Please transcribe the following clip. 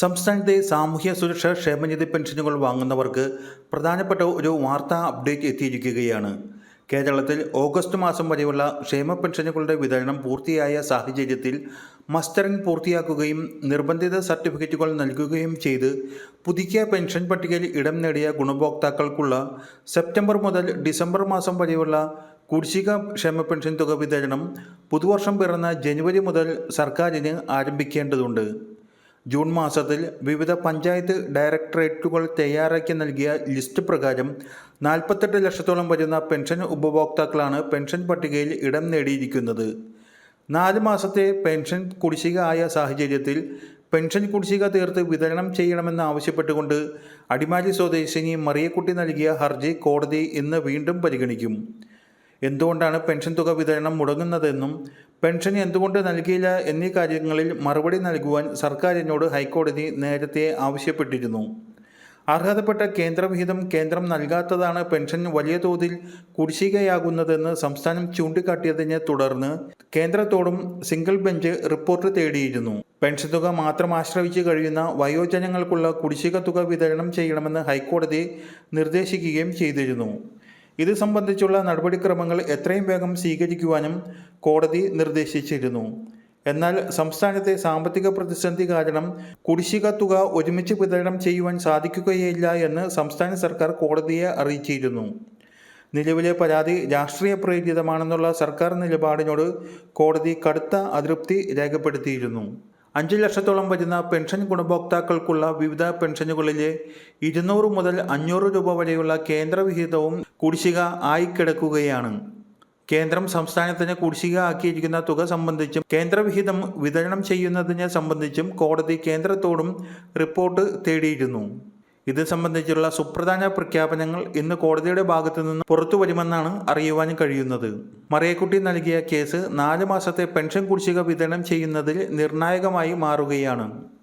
സംസ്ഥാനത്തെ സാമൂഹ്യ സുരക്ഷാ ക്ഷേമനിധി പെൻഷനുകൾ വാങ്ങുന്നവർക്ക് പ്രധാനപ്പെട്ട ഒരു വാർത്താ അപ്ഡേറ്റ് എത്തിയിരിക്കുകയാണ്. കേരളത്തിൽ ഓഗസ്റ്റ് മാസം വരെയുള്ള ക്ഷേമ പെൻഷനുകളുടെ വിതരണം പൂർത്തിയായ സാഹചര്യത്തിൽ മസ്റ്ററിംഗ് പൂർത്തിയാക്കുകയും നിർബന്ധിത സർട്ടിഫിക്കറ്റുകൾ നൽകുകയും ചെയ്ത് പുതുക്കിയ പെൻഷൻ പട്ടികയിൽ ഇടം നേടിയ ഗുണഭോക്താക്കൾക്കുള്ള സെപ്റ്റംബർ മുതൽ ഡിസംബർ മാസം വരെയുള്ള കുടിശ്ശിക ക്ഷേമ പെൻഷൻ തുക വിതരണം പുതുവർഷം പിറന്ന ജനുവരി മുതൽ സർക്കാരിന് ആരംഭിക്കേണ്ടതുണ്ട്. ജൂൺ മാസത്തിൽ വിവിധ പഞ്ചായത്ത് ഡയറക്ടറേറ്റുകൾ തയ്യാറാക്കി നൽകിയ ലിസ്റ്റ് പ്രകാരം നാൽപ്പത്തെട്ട് ലക്ഷത്തോളം വരുന്ന പെൻഷൻ ഉപഭോക്താക്കളാണ് പെൻഷൻ പട്ടികയിൽ ഇടം നേടിയിരിക്കുന്നത്. നാല് മാസത്തെ പെൻഷൻ കുടിശ്ശിക ആയ സാഹചര്യത്തിൽ പെൻഷൻ കുടിശ്ശിക തീർത്ത് വിതരണം ചെയ്യണമെന്ന് ആവശ്യപ്പെട്ടുകൊണ്ട് അടിമാലി സ്വദേശിനി മറിയക്കുട്ടി നൽകിയ ഹർജി കോടതി ഇന്ന് വീണ്ടും പരിഗണിക്കും. എന്തുകൊണ്ടാണ് പെൻഷൻ തുക വിതരണം മുടങ്ങുന്നതെന്നും പെൻഷൻ എന്തുകൊണ്ട് നൽകിയില്ല എന്നീ കാര്യങ്ങളിൽ മറുപടി നൽകുവാൻ സർക്കാരിനോട് ഹൈക്കോടതി നേരത്തെ ആവശ്യപ്പെട്ടിരുന്നു. അർഹതപ്പെട്ട കേന്ദ്രവിഹിതം കേന്ദ്രം നൽകാത്തതാണ് പെൻഷൻ വലിയ തോതിൽ കുടിശ്ശികയാകുന്നതെന്ന് സംസ്ഥാനം ചൂണ്ടിക്കാട്ടിയതിനെ തുടർന്ന് കേന്ദ്രത്തോടും സിംഗിൾ ബെഞ്ച് റിപ്പോർട്ട് തേടിയിരുന്നു. പെൻഷൻ തുക മാത്രം ആശ്രയിച്ച് കഴിയുന്ന വയോജനങ്ങൾക്കുള്ള കുടിശ്ശിക തുക വിതരണം ചെയ്യണമെന്ന് ഹൈക്കോടതി നിർദ്ദേശിക്കുകയും ചെയ്തിരുന്നു. ഇത് സംബന്ധിച്ചുള്ള നടപടിക്രമങ്ങൾ എത്രയും വേഗം സ്വീകരിക്കുവാനും കോടതി നിർദ്ദേശിച്ചിരുന്നു. എന്നാൽ സംസ്ഥാനത്തെ സാമ്പത്തിക പ്രതിസന്ധി കാരണം കുടിശ്ശിക തുക ഒരുമിച്ച് വിതരണം ചെയ്യുവാൻ സാധിക്കുകയില്ല എന്ന് സംസ്ഥാന സർക്കാർ കോടതിയെ അറിയിച്ചിരുന്നു. നിലവിലെ പരാതി രാഷ്ട്രീയ പ്രേരിതമാണെന്നുള്ള സർക്കാർ നിലപാടിനോട് കോടതി കടുത്ത അതൃപ്തി രേഖപ്പെടുത്തിയിരുന്നു. അഞ്ച് ലക്ഷത്തോളം വരുന്ന പെൻഷൻ ഗുണഭോക്താക്കൾക്കുള്ള വിവിധ പെൻഷനുകളിലെ ഇരുന്നൂറ് മുതൽ അഞ്ഞൂറ് രൂപ വരെയുള്ള കേന്ദ്രവിഹിതവും കുടിശ്ശിക ആയിക്കിടക്കുകയാണ് കേന്ദ്രം സംസ്ഥാനത്തിന് കുടിശ്ശിക ആക്കിയിരിക്കുന്ന തുക സംബന്ധിച്ചും കേന്ദ്രവിഹിതം വിതരണം ചെയ്യുന്നതിനെ സംബന്ധിച്ചും കോടതി കേന്ദ്രത്തോടും റിപ്പോർട്ട് തേടിയിരുന്നു. ഇത് സംബന്ധിച്ചുള്ള സുപ്രധാന പ്രഖ്യാപനങ്ങൾ ഇന്ന് കോടതിയുടെ ഭാഗത്തു നിന്ന് പുറത്തു വരുമെന്നാണ് അറിയുവാൻ കഴിയുന്നത്. മറിയക്കുട്ടി നൽകിയ കേസ് നാല് മാസത്തെ പെൻഷൻ കുടിശ്ശിക വിതരണം ചെയ്യുന്നതിൽ നിർണായകമായി മാറുകയാണ്.